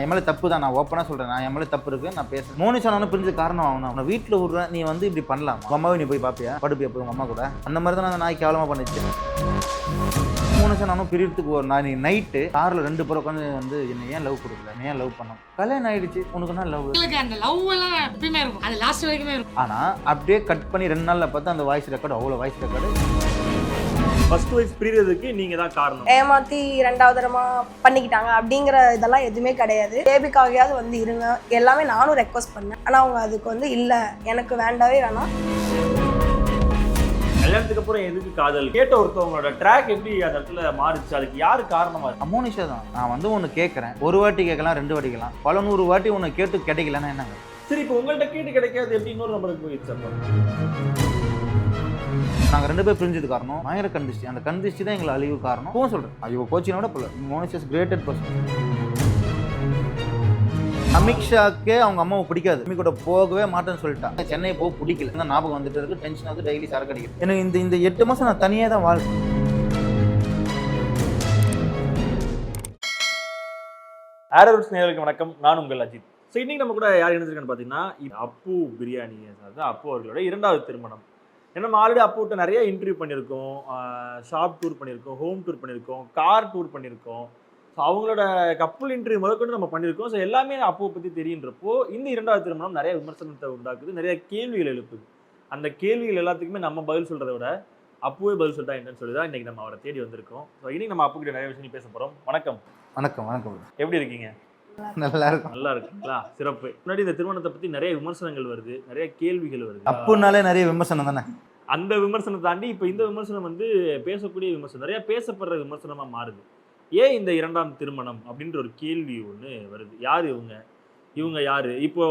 என் மேலே தப்பு தான். நான் ஓப்பனாக சொல்கிறேன் நான் என் மேலே தப்பு இருக்கு. நான் பேசுறேன். மோனி சொன்னாலும் பிரிஞ்சு காரணம் அவன். அவனை வீட்டில் விட்றேன் நீ வந்து இப்படி பண்ணலாம்? உங்க அம்மாவை நீ போய் பார்ப்பியா படுப்பியா போய் உங்க அம்மா கூட? அந்த மாதிரி தான் அந்த நாய் கேவலமாக பண்ணிச்சு. மூணு நானும் பிரியறதுக்கு ஒரு நான் நைட்டு காரில் ரெண்டு பேரும் உட்காந்து வந்து என்ன ஏன் லவ் கொடுக்கல? ஏன் லவ் பண்ணோம் கல்யாணம் ஆயிடுச்சு. உனக்கு என்ன லவ் அந்த லவ் எல்லாம் எப்பயுமே இருக்கும். அது லாஸ்ட் வரைக்குமே இருக்கும். ஆனால் அப்படியே கட் பண்ணி ரெண்டு நாளில் பார்த்தா அந்த வாய்ஸ் ரெக்கார்டு அவ்வளோ வாய்ஸ் ரெக்கார்டு ஃபர்ஸ்ட் ஒய்ஃப் பிரியறதுக்கு நீங்க தான் காரணம். ஏமாத்தி ரெண்டாவது தரமா பண்ணிக்கிட்டாங்க அப்படிங்கிற இதெல்லாம் எதுவுமே கிடையாது. பேபிக்காகையாவது வந்து இருங்க. எல்லாமே நானும் ரெக்வஸ்ட் பண்ணேன். ஆனா அவங்க அதுக்கு வந்து இல்ல. எனக்கு வேண்டவே வேணாம். கல்யாணத்துக்கு அப்புறம் எதுக்கு காதல்? கேட்ட ஒருத்தவங்களோட ட்ராக் எப்படி அந்த இடத்துல மாறுச்சு? அதுக்கு யாரு காரணமா இருக்கு? அமோனிஷா தான். நான் வந்து ஒன்று கேட்குறேன் ஒரு வாட்டி கேட்கலாம் ரெண்டு வாட்டி கேட்கலாம். பல நூறு வாட்டி ஒன்று கேட்டு கிடைக்கலன்னா என்னங்க? சரி இப்போ உங்கள்ட்ட கேட்டு கிடைக்காது எப்படி இன்னொரு நம்பருக்கு போயிடுச்சு நாங்கள் ரெண்டு பேர் பிரிஞ்சது காரணம் பயங்கர கண்டிச்சு அந்த கண்டிச்சு தான் எங்களை அழிவு காரணம். இப்போ சொல்கிறேன் ஐயோ கோச்சினை விட போல. மோனிஷஸ் கிரேட்டட் பர்சன் அமித்ஷாக்கே அவங்க அம்மாவை பிடிக்காது. அம்மி கூட போகவே மாட்டேன்னு சொல்லிட்டாங்க சென்னை போக பிடிக்கல. இந்த ஞாபகம் வந்துட்டு இருக்கு. டென்ஷன் வந்து டெய்லி சரக்கு அடிக்கும் எனக்கு இந்த இந்த எட்டு மாதம் நான் தனியாக தான் வாழ்க்கை ஆரோஸ் நேர்களுக்கு வணக்கம். நான் உங்கள் அஜித். ஸோ இன்னைக்கு நம்ம கூட யார் இணைஞ்சிருக்கான்னு பார்த்தீங்கன்னா அப்பு பிரியாணி அதாவது அப்பு அவர்களோட இரண்டாவது திருமணம். ஏன்னா நம்ம ஆல்ரெடி அப்புகிட்ட நிறைய இன்டர்வியூ பண்ணியிருக்கோம். ஷாப் டூர் பண்ணியிருக்கோம் ஹோம் டூர் பண்ணியிருக்கோம் கார் டூர் பண்ணியிருக்கோம். ஸோ அவங்களோட கப்புள் இன்டர்வியூ முதற்கொண்டு நம்ம பண்ணியிருக்கோம். ஸோ எல்லாமே அப்புவை பற்றி தெரியுன்றப்போ இந்த இரண்டாவது திருமணம் நிறைய விமர்சனத்தை உண்டாக்குது நிறைய கேள்விகள் எழுப்புது. அந்த கேள்விகள் எல்லாத்துக்குமே நம்ம பதில் சொல்கிறத விட அப்புவே பதில் சொல்லிட்டா என்னன்னு சொல்லி தான் இன்னைக்கு நம்ம அவரை தேடி வந்திருக்கோம். ஸோ இன்னைக்கு நம்ம அப்பு கிட்ட நிறைய விஷயம் பேச போகிறோம் வணக்கம். வணக்கம் வணக்கம். எப்படி இருக்கீங்க? நல்லா இருக்கும் நல்லா இருக்குங்களா சிறப்பு. முன்னாடி இந்த திருமணத்தை பத்தி நிறைய விமர்சனங்கள் வருது நிறைய கேள்விகள் வருது. அப்புனாலே நிறைய விமர்சனம் தானே? அந்த விமர்சனத்தை தாண்டி இப்போ இந்த விமர்சனம் வந்து பேசக்கூடிய விமர்சனம் நிறைய பேசப்படுற விமர்சனமா மாறுது. ஏன் இந்த இரண்டாம் திருமணம் அப்படின்ற ஒரு கேள்வி ஒன்று வருது. யார் இவங்க? இவங்க யாரு? இப்போ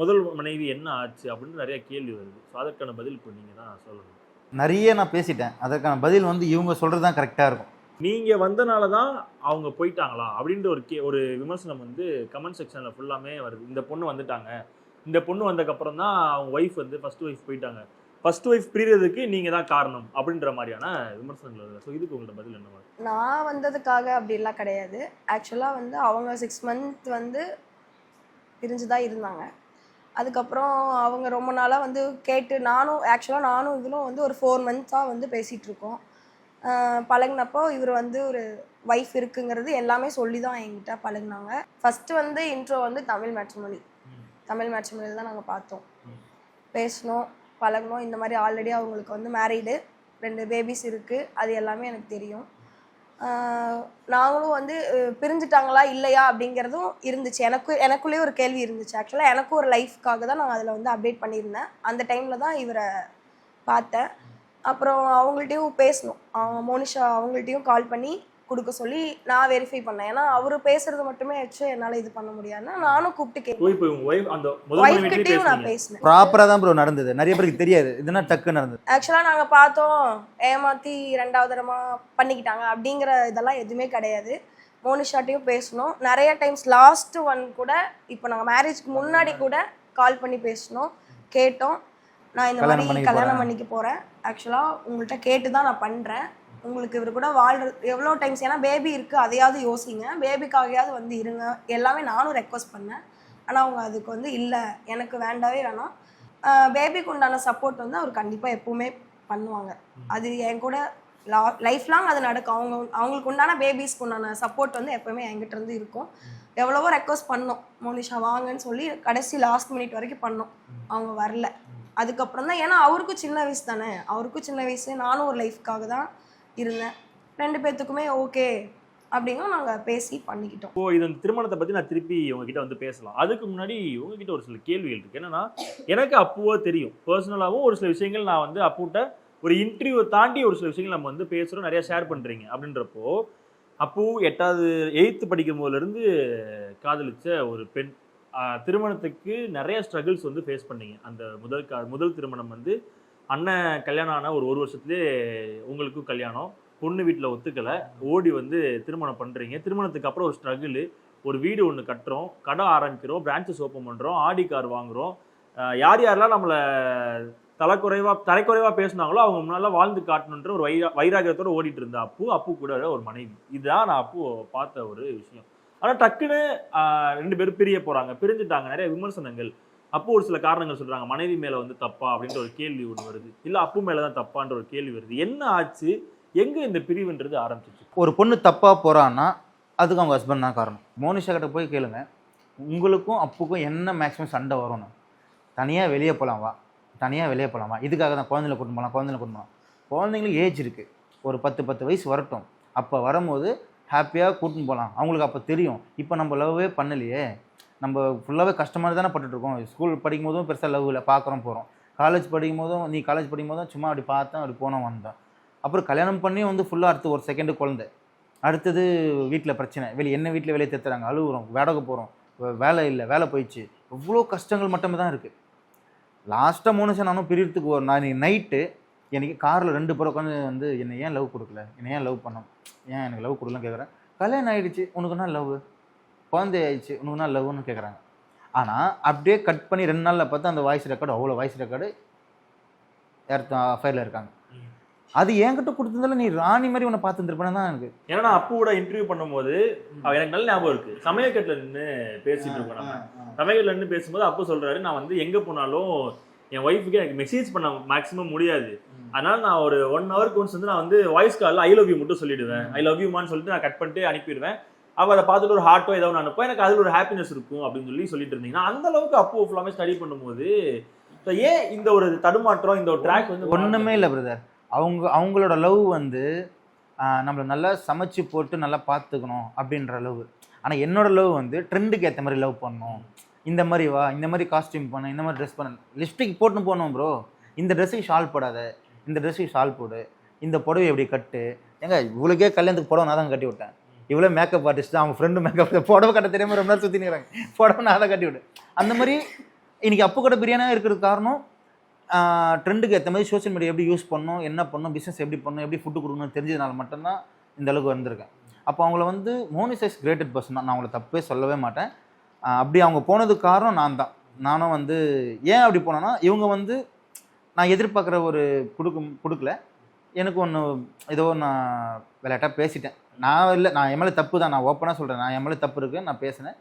முதல் மனைவி என்ன ஆச்சு அப்படின்னு நிறைய கேள்வி வருது. ஸோ அதற்கான பதில் இப்போ நீங்க தான் சொல்லணும். நிறைய நான் பேசிட்டேன். அதற்கான பதில் வந்து இவங்க சொல்கிறது தான் கரெக்டாக இருக்கும். நீங்க வந்தனால தான் அவங்க போயிட்டாங்களா? அப்படின்ற ஒரு கே ஒரு விமர்சனம் வந்து கமெண்ட் செக்ஷன்ல ஃபுல்லாமே வருது. இந்த பொண்ணு வந்துட்டாங்க. இந்த பொண்ணு வந்ததுக்கப்புறம் தான் அவங்க ஒய்ஃப் வந்து ஃபர்ஸ்ட் ஒய்ஃப் போயிட்டாங்க. ஃபர்ஸ்ட் ஒய்ஃப் பிரியறதுக்கு நீங்க தான் காரணம் அப்படின்ற மாதிரியான விமர்சனங்கள் வருது. ஸோ இதுக்கு உங்களோட பதில் என்ன நான் வந்ததுக்காக அப்படிலாம் கிடையாது. ஆக்சுவலாக வந்து அவங்க சிக்ஸ் மந்த் வந்து பிரிஞ்சு தான் இருந்தாங்க. அதுக்கப்புறம் அவங்க ரொம்ப நாளாக வந்து கேட்டு நானும் ஆக்சுவலாக நானும் இவளும் வந்து ஒரு ஃபோர் மந்த்ஸாக வந்து பேசிகிட்டு இருக்கோம். பழகுனப்போ இவர் வந்து ஒரு ஒய்ஃப் இருக்குங்கிறது எல்லாமே சொல்லி தான் என்கிட்ட பழகினாங்க. ஃபஸ்ட்டு வந்து இன்ட்ரோ வந்து தமிழ் மேட்ரிமொழி தமிழ் மேட்ரிமொழியில் தான் நாங்கள் பார்த்தோம். பேசணும் பேசினோம் இந்த மாதிரி ஆல்ரெடி அவங்களுக்கு வந்து மேரீடு ரெண்டு பேபிஸ் இருக்குது அது எல்லாமே எனக்கு தெரியும். நாங்களும் வந்து பிரிஞ்சுட்டாங்களா இல்லையா அப்படிங்கிறதும் இருந்துச்சு. எனக்கு எனக்குள்ளேயே ஒரு கேள்வி இருந்துச்சு. ஆக்சுவலாக எனக்கும் ஒரு லைஃப்க்காக தான் நான் அதில் வந்து அப்டேட் பண்ணியிருந்தேன். அந்த டைமில் தான் இவரை பார்த்தேன். அப்புறம் அவங்கள்ட்டையும் பேசணும். மோனிஷா அவங்கள்ட்டையும் கால் பண்ணி கொடுக்க சொல்லி நான் வெரிஃபை பண்ணேன். ஏன்னா அவர் பேசுறது மட்டுமே வச்சு என்னால் இது பண்ண முடியாதுன்னா நானும் கூப்பிட்டு கிட்டேயும் நான் பேசினேன். ப்ராப்பராக தான் ப்ரோ நடந்தது. நிறைய பேருக்கு தெரியாது. இதுனா டக்கு நடந்தது. ஆக்சுவலாக நாங்கள் பார்த்தோம். ஏமாற்றி ரெண்டாவது தரமா பண்ணிக்கிட்டாங்க அப்படிங்கிற இதெல்லாம் எதுவுமே கிடையாது. மோனிஷாட்டையும் பேசணும். நிறைய டைம்ஸ் லாஸ்ட் ஒன் கூட இப்போ நாங்கள் மேரேஜ்க்கு முன்னாடி கூட கால் பண்ணி பேசினோம் கேட்டோம். நான் இந்த மாதிரி கல்யாணம். பண்ணிக்க போகிறேன் ஆக்சுவலாக உங்கள்கிட்ட கேட்டு தான் நான் பண்ணுறேன் உங்களுக்கு இவர் கூட வாழ்றது எவ்வளோ டைம்ஸ் ஏன்னா பேபி இருக்குது அதையாவது யோசிங்க. பேபிக்காகையாவது வந்து இருங்க. எல்லாமே நானும் ரெக்வஸ்ட் பண்ணேன். ஆனால் அவங்க அதுக்கு வந்து இல்லை. எனக்கு வேண்டவே வேணாம். பேபிக்கு உண்டான சப்போர்ட் வந்து அவர் கண்டிப்பாக எப்பவுமே பண்ணுவாங்க. அது என் கூட லா லைஃப் லாங் அது நடக்கும். அவங்க அவங்களுக்கு உண்டான பேபிஸ்க்கு உண்டான சப்போர்ட் வந்து எப்பவுமே என்கிட்ட இருந்து இருக்கும். எவ்வளவோ ரெக்வஸ்ட் பண்ணோம். மோனிஷா வாங்கன்னு சொல்லி கடைசி லாஸ்ட் மினிட் வரைக்கும் பண்ணோம். அவங்க வரல. அதுக்கப்புறம் தான் ஏன்னா அவருக்கும் சின்ன வயசு தானே. அவருக்கும் சின்ன வயசு. நானும் ஒரு லைஃப்க்காக தான் இருந்தேன். ரெண்டு பேர்த்துக்குமே ஓகே அப்படிங்கும் நாங்கள் பேசி பண்ணிக்கிட்டோம். ஓ இது இந்த திருமணத்தை பற்றி நான் திருப்பி உங்ககிட்ட வந்து பேசலாம். அதுக்கு முன்னாடி உங்ககிட்ட ஒரு சில கேள்விகள் இருக்கு. என்னன்னா எனக்கு அப்போவோ தெரியும். பர்சனலாகவும் ஒரு சில விஷயங்கள் நான் வந்து அப்போட்ட ஒரு இன்டர்வியூ தாண்டி ஒரு சில விஷயங்கள் நம்ம வந்து பேசுகிறோம் நிறையா ஷேர் பண்ணுறீங்க அப்படின்றப்போ அப்போ எட்டாவது எயித்து படிக்கும் போதுலேருந்து காதலிச்ச ஒரு பெண் திருமணத்துக்கு நிறைய ஸ்ட்ரகிள்ஸ் வந்து ஃபேஸ் பண்ணீங்க. அந்த முதல் க முதல் திருமணம் வந்து அண்ணன் கல்யாணம் ஆன ஒரு ஒரு வருஷத்துலேயே உங்களுக்கும் கல்யாணம். பொண்ணு வீட்டில் ஒத்துக்கலை. ஓடி வந்து திருமணம் பண்ணுறீங்க திருமணத்துக்கு அப்புறம் ஒரு ஸ்ட்ரகிள் ஒரு வீடு ஒன்று கட்டுறோம். கடை ஆரம்பிக்கிறோம். பிரான்ச்சஸ் ஓப்பன் பண்ணுறோம் ஆடி கார் வாங்குறோம். யார் யாரெல்லாம் நம்மளை தலைக்குறைவாக தலைக்குறைவாக பேசுனாங்களோ அவங்க முன்னால வாழ்ந்து காட்டணுன்ற ஒரு வைரா வைராகியத்தோட ஓடிட்டு இருந்தா அப்பு அப்பு கூட ஒரு மனைவி. இதுதான் நான் அப்போ பார்த்த ஒரு விஷயம். ஆனால் டக்குன்னு ரெண்டு பேரும் பிரிய போகிறாங்க பிரிஞ்சுட்டாங்க. நிறைய விமர்சனங்கள். அப்போ ஒரு சில காரணங்கள் சொல்கிறாங்க மனைவி மேலே வந்து தப்பா அப்படின்ற ஒரு கேள்வி ஒன்று வருது. இல்ல அப்பு மேலதான் தப்பான்ற ஒரு கேள்வி வருது. என்ன ஆச்சு? எங்கே இந்த பிரிவுன்றது ஆரம்பிச்சிச்சு? ஒரு பொண்ணு தப்பாக போகிறான்னா அதுக்கு அவங்க ஹஸ்பண்ட் தான் காரணம். மோனிஷா கிட்ட போய் கேளுங்க. உங்களுக்கும் அப்புக்கும் என்ன மேக்ஸிமம் சண்டை வரும்னு? தனியாக வெளியே போகலாம் வா. தனியாக வெளியே போகலாம் வா. இதுக்காக தான் குழந்தைங்கள கூட்டு போகலாம் குழந்தைங்கள கூட்டு போகலாம் குழந்தைங்களுக்கு ஏஜ் இருக்குது ஒரு பத்து பத்து வயசு வரட்டும். அப்போ வரும்போது ஹாப்பியாக கூட்டின்னு போகலாம் அவங்களுக்கு அப்போ தெரியும். இப்போ நம்ம லவ்வே பண்ணலையே. நம்ம ஃபுல்லாகவே கஷ்டமாக தானே பட்டுட்ருக்கோம் ஸ்கூல் படிக்கும் போதும் பெருசாக லவ் இல்லை. பார்க்குறோம் போகிறோம் காலேஜ் படிக்கும் போதும் நீ காலேஜ் படிக்கும் போதும் சும்மா அப்படி பார்த்தேன் அப்படி போனோம் வந்தோம் அப்புறம் கல்யாணம் பண்ணி வந்து ஃபுல்லாக அடுத்து ஒரு செகண்டு குழந்தை. அடுத்தது வீட்டில் பிரச்சனை. வெளியே என்ன வீட்டில் வெளியே தேத்துறாங்க? அழுகுறோம் வேடகை போகிறோம் வேலை இல்லை வேலை போயிடுச்சு. எவ்வளோ கஷ்டங்கள் மட்டுமே தான் இருக்குது லாஸ்ட்டாக மூணு நானும் பிரியறதுக்கு ஒரு நான் நைட்டு எனக்கு காரில் ரெண்டு பேரும் உட்காந்து வந்து என்னை ஏன் லவ் கொடுக்கல? என்னை ஏன் லவ் பண்ணோம் ஏன் எனக்கு லவ் கொடுக்கலன்னு கேட்குறேன் கல்யாணம் ஆயிடுச்சு. உனக்குன்னா லவ் குழந்தை ஆயிடுச்சு. உனக்குன்னா லவ்னு கேட்குறாங்க ஆனால் அப்படியே கட் பண்ணி ரெண்டு நாளில் பார்த்தா அந்த வாய்ஸ் ரெக்கார்டு அவ்வளோ வாய்ஸ் ரெக்கார்டு யார் அஃபேரில் இருக்காங்க. அது என்கிட்ட கொடுத்ததால நீ ராணி மாதிரி உன்னை பார்த்துருப்பேன்னு தான் எனக்கு. ஏன்னா நான் அப்புவோட இன்டர்வியூ பண்ணும்போது எனக்கு நல்ல ஞாபகம் இருக்கு. சமயக்கட்டுல நின்று பேசிட்டு இருக்கோம் நம்ம. சமயக்கட்டுல நின்று பேசும்போது அப்பு சொல்றாரு நான் வந்து எங்க போனாலும் என் ஒய்ஃபுக்கு எனக்கு மெசேஜ் பண்ண மேக்ஸிமம் முடியாது. அதனால நான் ஒரு ஒன் ஹவருக்கு ஒன்ஸ் வந்து நான் வந்து வாய்ஸ் காலில் ஐ லவ் யூ மட்டும் சொல்லிடுவேன். ஐ லவ் யூமான்னு சொல்லிட்டு நான் கட் பண்ணிட்டு அனுப்பிடுவேன். அவ அதை பார்த்துட்டு ஒரு ஹார்ட்டோ ஏதோ ஒன்று அனுப்போ எனக்கு அதில் ஒரு ஹாப்பினஸ் இருக்கும் அப்படின்னு சொல்லி சொல்லிட்டு இருந்தீங்க நான் அந்த அளவுக்கு அப்போ ஃபுல்லாமே ஸ்டடி பண்ணும்போது ஏன் இந்த ஒரு தடுமாற்றம் இந்த ஒரு ட்ராக் வந்து ஒன்றுமே இல்லை பிரதர் அவங்க அவங்களோட லவ் வந்து நம்மளை நல்லா சமைச்சு போட்டு நல்லா பார்த்துக்கணும் அப்படின்ற லவ் ஆனால் என்னோட லவ் வந்து ட்ரெண்டுக்கு ஏற்ற மாதிரி லவ் பண்ணணும். இந்த மாதிரி வா இந்த மாதிரி காஸ்டியூம் பண்ணு இந்த மாதிரி ட்ரெஸ் பண்ணு. லிப்ஸ்டிக் போட்டுன்னு போகணும் ப்ரோ இந்த ட்ரெஸ்ஸுக்கு ஷால் போடாத. இந்த ட்ரெஸ்ஸுக்கு ஷால் போடு இந்த புடவை எப்படி கட்டு. ஏங்க இவ்வளோக்கே கல்யாணத்துக்கு புடவை நான் தான் கட்டி விட்டேன் இவ்வளோ மேக்கப் ஆர்டிஸ்ட் அவங்க ஃப்ரெண்டு மேக்கப் புடவை கட்ட தெரியாமல் ரொம்ப நேரம் சுற்றி நிற்கிறாங்க புடவை நான் தான் கட்டி விட்டேன் அந்த மாதிரி இன்றைக்கி அப்போ கடை பிரியாணியாக இருக்கிறதுக்கு காரணம் ட்ரெண்டுக்கு ஏற்ற மாதிரி சோஷியல் மீடியா எப்படி யூஸ் பண்ணணும் என்ன பண்ணணும் பிஸ்னஸ் எப்படி பண்ணணும் எப்படி ஃபுட்டு கொடுக்கணும்னு தெரிஞ்சதுனால மட்டும்தான் இந்த அளவுக்கு வந்திருக்கேன். அப்போ அவங்கள வந்து மோனிசைஸ் கிரேட்டட் பர்சன் தான். நான் அவங்கள தப்பே சொல்லவே மாட்டேன். அப்படி அவங்க போனதுக்கு காரணம் நான் தான். நானும் வந்து ஏன் அப்படி போனேன்னா இவங்க வந்து நான் எதிர்பார்க்குற ஒரு கொடுக்க கொடுக்கல. எனக்கு ஒன்று ஏதோ நான் விளையாட்டாக பேசிட்டேன். நான் இல்லை நான் மேலே தப்பு தான். நான் ஓப்பனாக சொல்கிறேன் நான் மேலே தப்பு இருக்குது நான் பேசினேன்.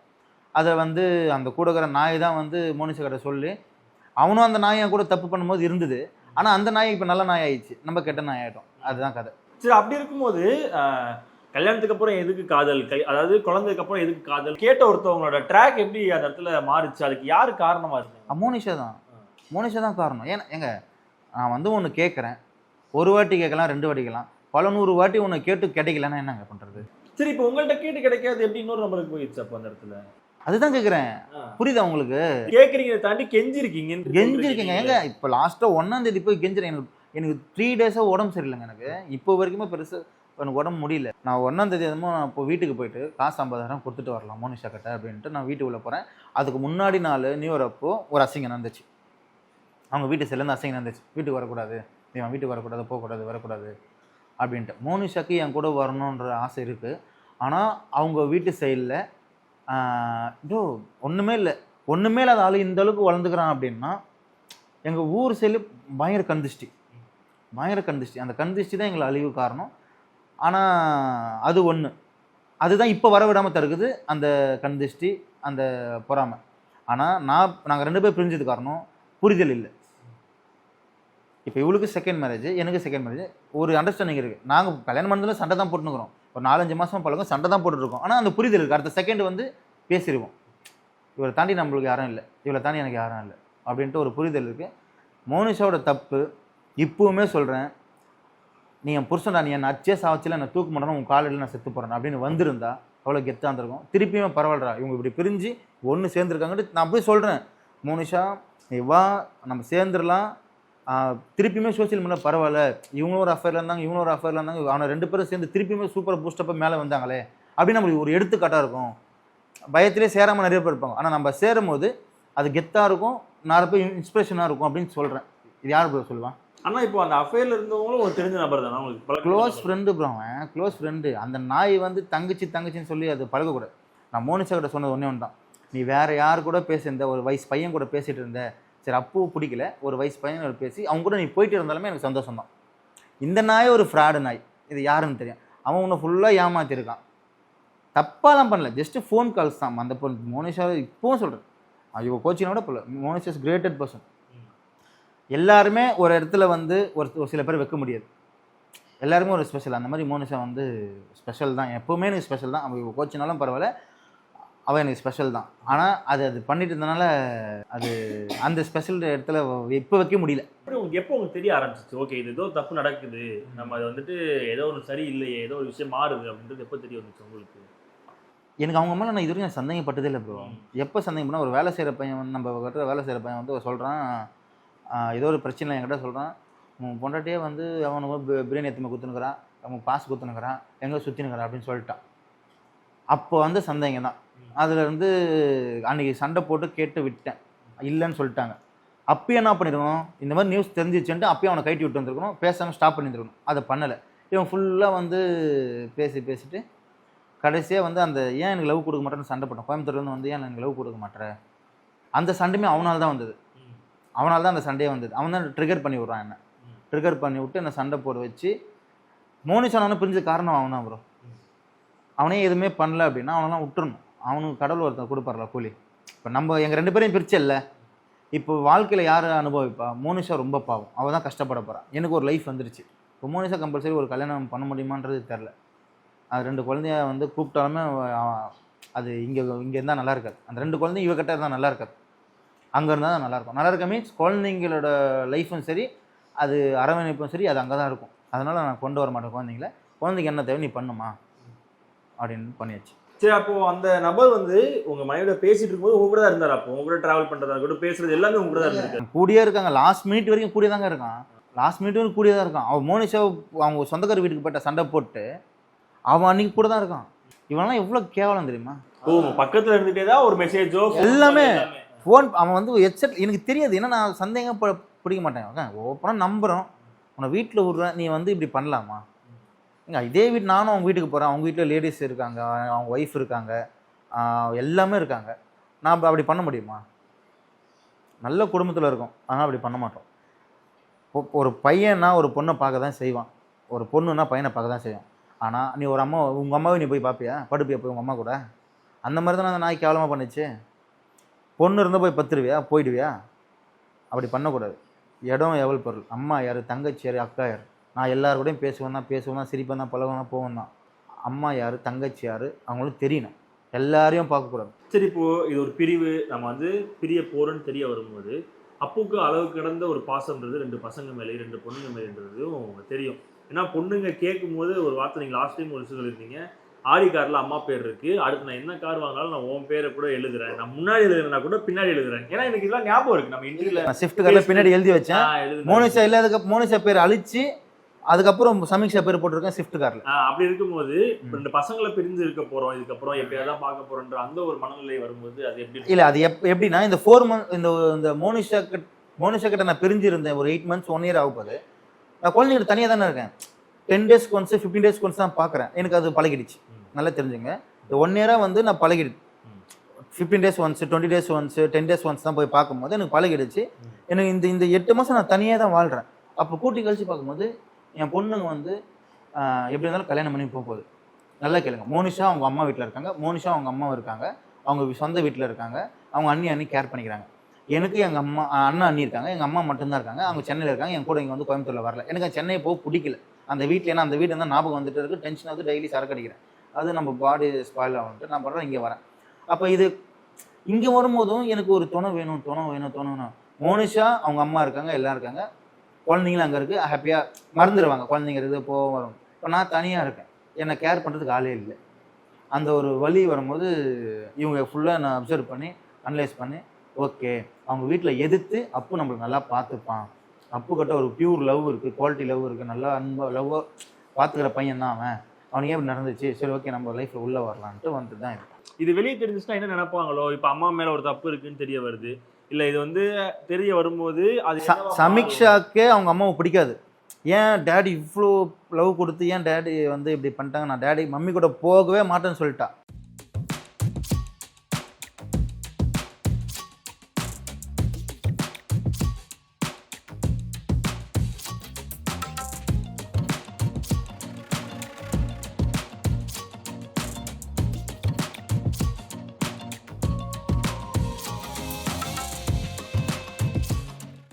அதை வந்து அந்த கூடக்கிற நாய் தான் வந்து மோனிஷா கிட்ட சொல்லி அவனும் அந்த நாய் கூட தப்பு பண்ணும்போது இருந்தது. ஆனால் அந்த நாய் இப்போ நல்ல நாய் ஆயிடுச்சு. நம்ம கெட்ட நாய் ஆகிட்டோம் அதுதான் கதை. சரி அப்படி இருக்கும்போது கல்யாணத்துக்கு அப்புறம் எதுக்கு காதல்? கல்- அதாவது குழந்தைக்கு அப்புறம் எதுக்கு காதல்? கேட்ட ஒருத்தவங்களோட ட்ராக் எப்படி அந்த இடத்துல மாறுச்சு? அதுக்கு யாரு காரணமா இருக்கு அஹ் மோனிஷா தான். மோனிஷா தான் காரணம். ஏன்னா ஏங்க நான் வந்து ஒன்று கேட்குறேன் ஒரு வாட்டி கேட்கலாம் ரெண்டு வாட்டி கேட்கலாம். பல நூறு வாட்டி ஒன்று கேட்டு கிடைக்கலன்னா என்னங்க பண்ணுறது சரி இப்போ உங்கள்ட்ட கேட்டு கிடைக்காது எப்படி இன்னொரு நம்பருக்கு போயிடுச்சு அப்போ அந்த இடத்துல? அதுதான் கேட்குறேன் புரியுதா உங்களுக்கு? கேக்குறீங்க தாண்டி கெஞ்சிருக்கீங்க. கெஞ்சிருக்கீங்க. ஏங்க இப்போ லாஸ்ட்டாக ஒன்றாம் தேதி போய் கெஞ்சிறேன். எனக்கு எனக்கு த்ரீ டேஸாக உடம்பு சரியில்லைங்க எனக்கு. இப்போ வரைக்குமே பெருசு எனக்கு உடம்பு முடியல. நான் ஒன்றாம் தேதி என்னமோ நான் இப்போ வீட்டுக்கு போயிட்டு காசு ஐம்பதாயிரம் கொடுத்துட்டு வரலாம் மோனிஷா கிட்ட அப்படின்ட்டு நான் வீட்டுக்குள்ளே போகிறேன் அதுக்கு முன்னாடி நாள் நியூ இயர் அப்போ ஒரு அசிங்கம் நடந்துச்சு. அவங்க வீட்டு செல்லேருந்து அசைங்க வந்துச்சு வீட்டுக்கு வரக்கூடாது. இவன் வீட்டுக்கு வரக்கூடாது போகக்கூடாது வரக்கூடாது அப்படின்ட்டு. மோனிஷாக்கு என் கூட வரணுன்ற ஆசை இருக்குது ஆனால் அவங்க வீட்டு சைடில் இதோ ஒன்றுமே இல்லை. ஒன்றுமே இல்லாத ஆள் இந்த அளவுக்கு வளர்ந்துக்கிறான் அப்படின்னா எங்கள் ஊர் சைடில் பயங்கர கந்திஷ்டி. பயங்கர கந்திஷ்டி. அந்த கந்திஷ்டி தான் எங்களை அழிவு காரணம். ஆனால் அது ஒன்று அதுதான் இப்போ வர விடாமல் தடுக்குது அந்த கந்திஷ்டி அந்த பொறாமை. ஆனால் நான் நாங்கள் ரெண்டு பேர் பிரிஞ்சது காரணம் புரிதல் இல்லை. இப்போ இவளுக்கு செகண்ட் மேரேஜ் எனக்கு செகண்ட் மேரேஜ் ஒரு அண்டர்ஸ்டாண்டிங் இருக்குது நாங்கள் கல்யாணம் பண்ணதில் சண்டை தான் போட்டுனுக்குறோம் ஒரு நாலஞ்சு மாதம் பழக்கம் சண்டை தான் போட்டுருக்கோம் ஆனால் அந்த புரிதல் இருக்குது அடுத்த செகண்ட் வந்து பேசிடுவோம் இவரை தாண்டி நம்மளுக்கு யாரும் இல்லை. இவளை தாண்டி எனக்கு யாரும் இல்லை. அப்படின்ட்டு ஒரு புரிதல் இருக்குது மோனிஷாவோட தப்பு இப்போவுமே சொல்கிறேன் நீ என் புருஷன்டா நீ என்னை அச்சே சாவச்சில நான் தூக்க மாட்டேன் உன் காலையில் நான் செத்து போகிறேன் அப்படின்னு வந்திருந்தா அவ்வளோ கெத்தாக இருந்திருக்கும். திருப்பியுமே பரவாயில்லடா இவங்க இப்படி பிரிஞ்சு ஒன்று சேர்ந்துருக்காங்கன்ட்டு நான் போய் சொல்கிறேன் மோனிஷா நீ வா நம்ம சேர்ந்துடலாம். திருப்பியுமே சோஷியல் மீடியா பரவாயில்ல. இவங்களும் ஒரு அஃபேரில் இருந்தாங்க இவங்களும் ஒரு அஃபேரில் இருந்தாங்க. அவனை ரெண்டு பேரும் சேர்ந்து திருப்பியுமே சூப்பராக பூஸ்டப்பாக மேலே வந்தாங்களே. அப்படின்னு நம்மளுக்கு ஒரு எடுத்துக்காட்டாக இருக்கும். பயத்திலே சேராமல் நிறைய பேர் இருப்பாங்க. ஆனால் நம்ம சேரும் போது அது கெத்தாக இருக்கும். நாலு பேர் இன்ஸ்பிரேஷனாக இருக்கும் அப்படின்னு சொல்கிறேன் இது யார் ப்ரோ சொல்லுவான் ஆனா இப்போ அந்த அஃபேர்ல இருந்தவங்களும் ஒரு தெரிஞ்ச நபர் தானே? உங்களுக்கு க்ளோஸ். ஃப்ரெண்டு ப்ரோ அவன். க்ளோஸ் ஃப்ரெண்டு அந்த நாய் வந்து தங்கச்சி தங்கச்சின்னு சொல்லி அது பழகக்கூடாது. நான் மோனிஷா கிட்ட சொன்னது ஒன்றே ஒன்று தான் நீ வேற யார் கூட பேசியிருந்த ஒரு வயசு பையன் கூட பேசிட்டு இருந்த சரி அப்போ பிடிக்கல. ஒரு வயசு பையன் பேசி அவங்க கூட நீ போயிட்டு இருந்தாலுமே எனக்கு சந்தோஷம் தான் இந்த நாய் ஒரு ஃப்ராடு நாய். இது யாருன்னு தெரியும். அவன் உன்னை ஃபுல்லாக ஏமாற்றிருக்கான் தப்பாலாம் பண்ணல. ஜஸ்ட்டு ஃபோன் கால்ஸ் தான். அந்த பொண்ணு மோனிஷா இப்போவும் சொல்கிறேன் ஐயோ கோச்சினோட போல. மோனிஷா இஸ் கிரேட்டட் பர்சன் எல்லாருமே ஒரு இடத்துல வந்து ஒரு ஒரு சில பேர் வைக்க முடியாது. எல்லாருமே ஒரு ஸ்பெஷல் அந்த மாதிரி மோனிஷா வந்து ஸ்பெஷல் தான். எப்போவுமே எனக்கு ஸ்பெஷல் தான். அவங்க கோச்சினாலும் பரவாயில்ல. அவள் எனக்கு ஸ்பெஷல் தான். ஆனால் அது அது பண்ணிட்டு இருந்தனால அது அந்த ஸ்பெஷல் இடத்துல இப்போ வைக்க முடியல. அப்புறம் உங்களுக்கு எப்போ உங்களுக்கு தெரிய ஆரம்பிச்சிச்சு? ஓகே இது ஏதோ தப்பு நடக்குது. நம்ம அது வந்துட்டு ஏதோ ஒரு சரி இல்லையே ஏதோ ஒரு விஷயம் மாறுது அப்படின்றது எப்போ தெரிய வந்துச்சு உங்களுக்கு? எனக்கு அவங்க மேலே நான் இது வரைக்கும் சந்தேகப்பட்டதே இல்லை ப்ரோ எப்போ சந்தேகம் பண்ணால் ஒரு வேலை செய்கிற பையன் வந்து நம்ம கிட்ட வேலை செய்கிற பையன் வந்து சொல்கிறான் ஏதோ ஒரு பிரச்சனை என்கிட்ட சொல்கிறான் உன் பொண்டாட்டியே வந்து அவனுக்கு பிரியாணி எத்தனை குத்துனுக்குறான் அவன் பாஸ் குத்துனுக்குறான் எங்கே சுற்றினுக்குறான் அப்படின்னு சொல்லிட்டான். அப்போ வந்து சந்தேகம் தான் அதுலேருந்து அன்றைக்கி சண்டை போட்டு கேட்டு விட்டேன். இல்லைன்னு சொல்லிட்டாங்க. அப்பயே என்ன பண்ணிருக்கணும்? இந்த மாதிரி நியூஸ் தெரிஞ்சிச்சுன்ட்டு அப்பயும் அவனை கைட்டி விட்டு வந்திருக்கணும். பேசாமல் ஸ்டாப் பண்ணியிருக்கணும் அதை பண்ணலை. இவன் ஃபுல்லாக வந்து பேசி பேசிட்டு கடைசியாக வந்து அந்த ஏன் எனக்கு லவ் கொடுக்க மாட்டேன்னு சண்டை போட்டோம் கோயம்புத்தூர்லேருந்து வந்து ஏன் எனக்கு லவ் கொடுக்க மாட்டேற அந்த சண்டையுமே அவனால் தான் வந்தது. அவனால் தான் அந்த சண்டையே வந்தது. அவன் தான் ட்ரிகர் பண்ணி விட்றான் என்ன. ட்ரிகர் பண்ணி விட்டு என்னை சண்டை போட வச்சு மோனி சொன்னாலும் பிரிஞ்ச காரணம் அவன் தான் ப்ரோ அவனே எதுவுமே பண்ணல அப்படின்னா அவனெல்லாம் விட்டுறணும். அவனுக்கு கடவுள் ஒருத்தர் கொடுப்பார்ல கூலி. இப்போ நம்ம எங்கள் ரெண்டு பேரையும் பிரிச்சல்ல. இப்போ வாழ்க்கையில் யார் அனுபவிப்பா? மோனிஷா ரொம்ப பாவம். அவள் தான் கஷ்டப்பட போகிறான் எனக்கு ஒரு லைஃப் வந்துருச்சு. இப்போ மோனிஷா கம்பல்சரி ஒரு கல்யாணம் பண்ண முடியுமான்றது தெரில. அது ரெண்டு குழந்தைய வந்து கூப்பிட்டாலுமே அது இங்கே இங்கே இருந்தால் நல்லா இருக்காது. அந்த ரெண்டு குழந்தையும் இவகிட்ட இருந்தால் நல்லா இருக்காது. அங்கே இருந்தால் தான் நல்லா இருக்கும். நல்லா இருக்க மீன்ஸ் குழந்தைங்களோட லைஃப்பும் சரி அது அரவணைப்பும் சரி அது அங்கே தான் இருக்கும். அதனால் நான் கொண்டு வர மாட்டேன் குழந்தைங்கள. குழந்தைக்கு என்ன தேவை நீ பண்ணுமா? அப்படின்னு பண்ணியாச்சு. சரி அப்போ அந்த நபர் வந்து உங்க மனைவியோட பேசிட்டு இருக்கும்போது உங்க கூட தான் இருந்தார் அப்போ. உங்க கூட டிராவல் பண்றதா கூட பேசுறது எல்லாமே உங்க கூட தான் இருந்திருக்கு. கூடியே இருக்காங்க. லாஸ்ட் மினிட் வரைக்கும் கூடிய தாங்க இருக்கான். லாஸ்ட் மினிட் வரைக்கும் கூடிய தான் இருக்கான். அவன் மோனிஷா அவங்க சொந்தக்கார வீட்டுக்கு போயிட்ட சண்டை போட்டு அவன் அன்னைக்கு கூட தான் இருக்கான். இவன்லாம் எவ்வளோ கேவலம் தெரியுமா? ஓ பக்கத்துல இருந்துட்டே தான் ஒரு மெசேஜோ எல்லாமே. ஃபோன் அவன் வந்து ஹெட்செட் எனக்கு தெரியாது. ஏன்னா நான் சந்தேகம் பிடிக்க மாட்டேன். ஓப்பனாக நம்புகிறோம் உன்னை வீட்டில் விட்றேன். நீ வந்து இப்படி பண்ணலாமா? இதே வீட்டு நானும் அவங்க வீட்டுக்கு போகிறேன் அவங்க வீட்டில் லேடிஸ் இருக்காங்க. அவங்க ஒய்ஃப் இருக்காங்க. எல்லாமே இருக்காங்க. நான் அப்படி பண்ண முடியுமா? நல்ல குடும்பத்தில் இருக்கும். ஆனால் அப்படி பண்ண மாட்டோம். ஒரு பையன்னா ஒரு பொண்ணை பார்க்க தான் செய்வான். ஒரு பொண்ணுன்னா பையனை பார்க்க தான் செய்வான். ஆனால் நீ ஒரு அம்மா உங்கள் அம்மாவை நீ போய் பார்ப்பியா படுப்பியா போய் உங்கள் அம்மா கூட? அந்த மாதிரி தான் அந்த நாய் கேவலமாக பண்ணுச்சு? பொண்ணு இருந்தால் போய் பத்துருவியா? போயிடுவியா? அப்படி பண்ணக்கூடாது. இடம் எவ்வளோ பொருள்? அம்மா யார்? தங்கச்சி யார்? அக்கா யார்? நான் எல்லார் கூடயும் பேசுவேன் தான் பேசுவேன் தான் சிரிப்பேன் தான் பழகுவேன் தான் போவேன் தான் அம்மா யார் தங்கச்சி யார் அவங்களுக்கு தெரியணும். எல்லாரையும் பார்க்கக்கூடாது சரி இப்போ இது ஒரு பிரிவு. நம்ம வந்து பிரிய போறோம்னு தெரிய வரும்போது அப்புக்கு அளவு கடந்த ஒரு பாசம்ன்றது ரெண்டு பசங்க மேலே ரெண்டு பொண்ணுங்க மேலேன்றதும் தெரியும். ஏன்னா பொண்ணுங்க கேட்கும்போது ஒரு வார்த்தை நீங்கள் லாஸ்ட் டைம் ஒரு சொல்லியிருந்தீங்க. ஆடி கார்ல அம்மா பேர் இருக்கு. அடுத்து நான் என்ன கார் வாங்கினாலும் நான் உன் பேரை கூட எழுதுறேன். நான் முன்னாடி எழுதுறேன்னா கூட பின்னாடி எழுதுறேன். ஏன்னா எனக்கு இதெல்லாம் ஞாபகம் இருக்கு. நம்ம இன்டர்வியூல நான் ஸ்விஃப்ட் காரில் பின்னாடி எழுதி வச்சேன். மோனிஷா இல்லாததுக்கு மோனிஷா பேர் அழிச்சு அதுக்கப்புறம் சமீக்ஷா பேர் போட்டிருக்கேன் ஸ்விஃப்ட் காரில். அப்படி இருக்கும்போது ரெண்டு பசங்களை பிரிஞ்சு இருக்க போறோம் இதுக்கப்புறம் எப்படியாவது பார்க்க போறோன்ற அந்த ஒரு மனநிலை வரும்போது அது எப்படி இல்லை அது எப் எப்படின்னா இந்த ஃபோர் மந்த் இந்த இந்த மோனிஷா கிட்ட மோனிஷா கிட்ட நான் பிரிஞ்சிருந்தேன் ஒரு எயிட் மந்த்ஸ் ஒன் இயர் ஆக போகுது நான் குழந்தைங்கிட்ட தனியாக தானே இருக்கேன். டென் டேஸ்க்கு ஒன்ஸ் ஃபிஃப்டீன் டேஸ்க்கு ஒன்ஸ் தான் பார்க்குறேன். எனக்கு அது பழகிடுச்சு. நல்லா தெரிஞ்சுங்க. இந்த ஒன் இயராக வந்து நான் பழகிடு fifteen days once twenty days once ten days once தான் போய் பார்க்கும்போது எனக்கு பழகிடுச்சு. எனக்கு இந்த இந்த எட்டு மாதம் நான் தனியாக தான் வாழ்கிறேன் அப்போ கூட்டி கழிச்சு பார்க்கும்போது என் பொண்ணுங்க வந்து எப்படி இருந்தாலும் கல்யாணம் பண்ணி போக போகுது நல்லா கேளுங்க. மோனிஷா அவங்க அம்மா வீட்டில் இருக்காங்க. மோனிஷா அவங்க அம்மா இருக்காங்க. அவங்க சொந்த வீட்டில் இருக்காங்க. அவங்க அண்ணி அண்ணி கேர் பண்ணிக்கிறாங்க. எனக்கு எங்கள் அம்மா அண்ணன் அண்ணா அண்ணி இருக்காங்க. எங்கள் அம்மா மட்டும்தான் இருக்காங்க. அவங்க சென்னையில் இருக்காங்க. என் கூட இங்கே வந்து கோயம்புத்தூரில் வரல. எனக்கு சென்னையை போக பிடிக்கல. அந்த வீட்டில் ஏன்னா அந்த வீடு இருந்தால் ஞாபகம் வந்துட்டு இருக்கு. டென்ஷன் வந்து டெய்லி சரக்கு அடிக்கிறேன். அது நம்ம பாடி ஸ்பாயில் ஆகிட்டு நான் பண்ணுறேன் இங்கே வரேன். அப்போ இது இங்கே வரும்போதும் எனக்கு ஒரு துணை வேணும் துணை வேணும் துணை வேணும். மோனிஷா அவங்க அம்மா இருக்காங்க. எல்லாம் இருக்காங்க. குழந்தைங்களும் அங்கே இருக்குது ஹாப்பியாக மறந்துடுவாங்க குழந்தைங்க இருக்குது போக வரும். இப்போ நான் தனியாக இருக்கேன். என்னை கேர் பண்ணுறதுக்கு ஆளே இல்லை. அந்த ஒரு வழி வரும்போது இவங்க ஃபுல்லாக நான் அப்சர்வ் பண்ணி அனலைஸ் பண்ணி ஓகே அவங்க வீட்டில் எதிர்த்து அப்பு நம்மளுக்கு நல்லா பார்த்துப்பான். அப்பு ஒரு பியூர் லவ் இருக்குது குவாலிட்டி லவ் இருக்குது நல்லா அன்பாக லவ்வாக பார்த்துக்கிற பையன் தான் அவன். அவனுக்கு எப்படி நடந்துச்சு? சரி ஓகே நம்ம லைஃப்பில் உள்ளே வரலான்ட்டு வந்துட்டு தான் இருக்கும் இது வெளியே தெரிஞ்சுச்சுன்னா என்ன நினைப்பாங்களோ? இப்போ அம்மா மேலே ஒரு தப்பு இருக்குன்னு தெரிய வருது. இல்ல இது வந்து தெரிய வரும்போது அது சமீக்ஷாக்கே அவங்க அம்மாவை பிடிக்காது. ஏன் டேடி இவ்வளோ லவ் கொடுத்து ஏன் டேடி வந்து இப்படி பண்ணிட்டாங்க? நான் டேடி மம்மி கூட போகவே மாட்டேன்னு சொல்லிட்டா.